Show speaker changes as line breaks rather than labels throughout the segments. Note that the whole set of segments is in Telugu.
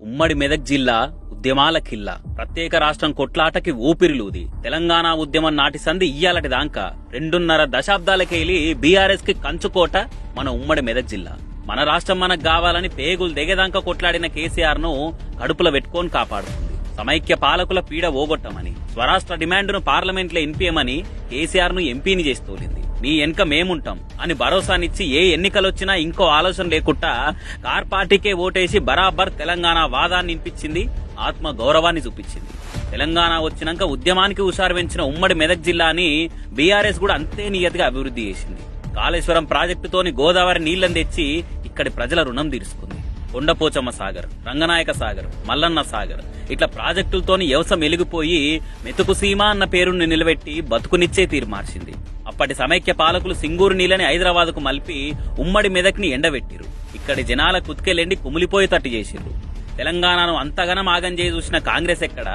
ఉమ్మడి మెదక్ జిల్లా ఉద్యమాల కిల్లా ప్రత్యేక రాష్ట్రం కొట్లాటకి ఊపిరిలూది. తెలంగాణ ఉద్యమం నాటి సంధి ఇయ్యాలటి దాకా రెండున్నర దశాబ్దాలకెళ్ళి బీఆర్ఎస్కి కంచుకోట మన ఉమ్మడి మెదక్ జిల్లా. మన రాష్ట్రం మనకు కావాలని పేగులు దిగదాంక కొట్లాడిన కేసీఆర్ను కడుపులో పెట్టుకొని కాపాడుతుంది. సమైక్య పాలకుల పీడ ఓగొట్టమని స్వరాష్ట్ర డిమాండ్ను పార్లమెంట్లో ఇన్పియమని కేసీఆర్ను ఎంపీని చేస్తూలింది. మీ వెనుక మేముంటాం అని భరోసానిచ్చి ఏ ఎన్నికలొచ్చినా ఇంకో ఆలోచన లేకుండా కార్ పార్టీకే ఓటేసి బరాబర్ తెలంగాణ వాదాన్ని వినిపించింది ఆత్మ గౌరవాన్ని చూపించింది. తెలంగాణ వచ్చినాక ఉద్యమానికి హుషారు పెంచిన ఉమ్మడి మెదక్ జిల్లాని బీఆర్ఎస్ కూడా అంతే నియతిగా అభివృద్ధి చేసింది. కాళేశ్వరం ప్రాజెక్టుతోని గోదావరి నీళ్ళను తెచ్చి ఇక్కడి ప్రజల రుణం తీర్చుకుంది కొండపోచమ్మ సాగర్ రంగనాయక సాగర్ మల్లన్న సాగర్ ఇట్లా ప్రాజెక్టులతోని వ్యవసాయం వెలిగిపోయి మెతుకు సీమ అన్న పేరుని నిలబెట్టి బతుకునిచ్చే తీరు మార్చింది. అప్పటి సమైక్య పాలకులు సింగూరు నీళ్ళని హైదరాబాద్కు మలిపి ఉమ్మడి మెదక్ని ఎండబెట్టిరు. ఇక్కడి జనాల కుత్కెలెండి కుమిలిపోయేటట్టు చేసిర్రు తెలంగాణను అంతగనం ఆగం చేసి చూసిన కాంగ్రెస్ ఎక్కడ?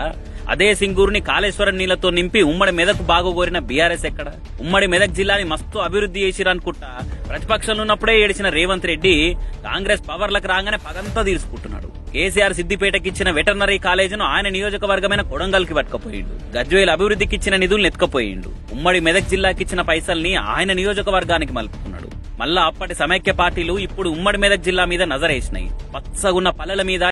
అదే సింగూరుని కాళేశ్వరం నీళ్ళతో నింపి ఉమ్మడి మెదక్ బాగుకోరిన బీఆర్ఎస్ ఎక్కడ? ఉమ్మడి మెదక్ జిల్లాని మస్తు అభివృద్ధి చేసిరనుకుంటా ప్రతిపక్షంలో ఉన్నప్పుడే ఏడిచిన రేవంత్ రెడ్డి కాంగ్రెస్ పవర్లకు రాగానే పగంతా తీసుకుంటున్నాడు. కేసీఆర్ సిద్దిపేటకి ఇచ్చిన వెటర్నరీ కాలేజీను ఆయన నియోజకవర్గమైన కొడంగల్కి పట్టుకపోయిండు. గజ్వేల్ అభివృద్ధికి ఇచ్చిన నిధులను ఎత్తుకపోయిండు. ఉమ్మడి మెదక్ జిల్లాకి ఇచ్చిన పైసల్ని ఆయన నియోజకవర్గానికి మలుపుకున్నాడు. మళ్ళా అప్పటి సమైక్య పార్టీలు ఇప్పుడు ఉమ్మడి మెదక్ జిల్లా మీద నజరేసినాయి. పచ్చగున్న పల్లెల మీద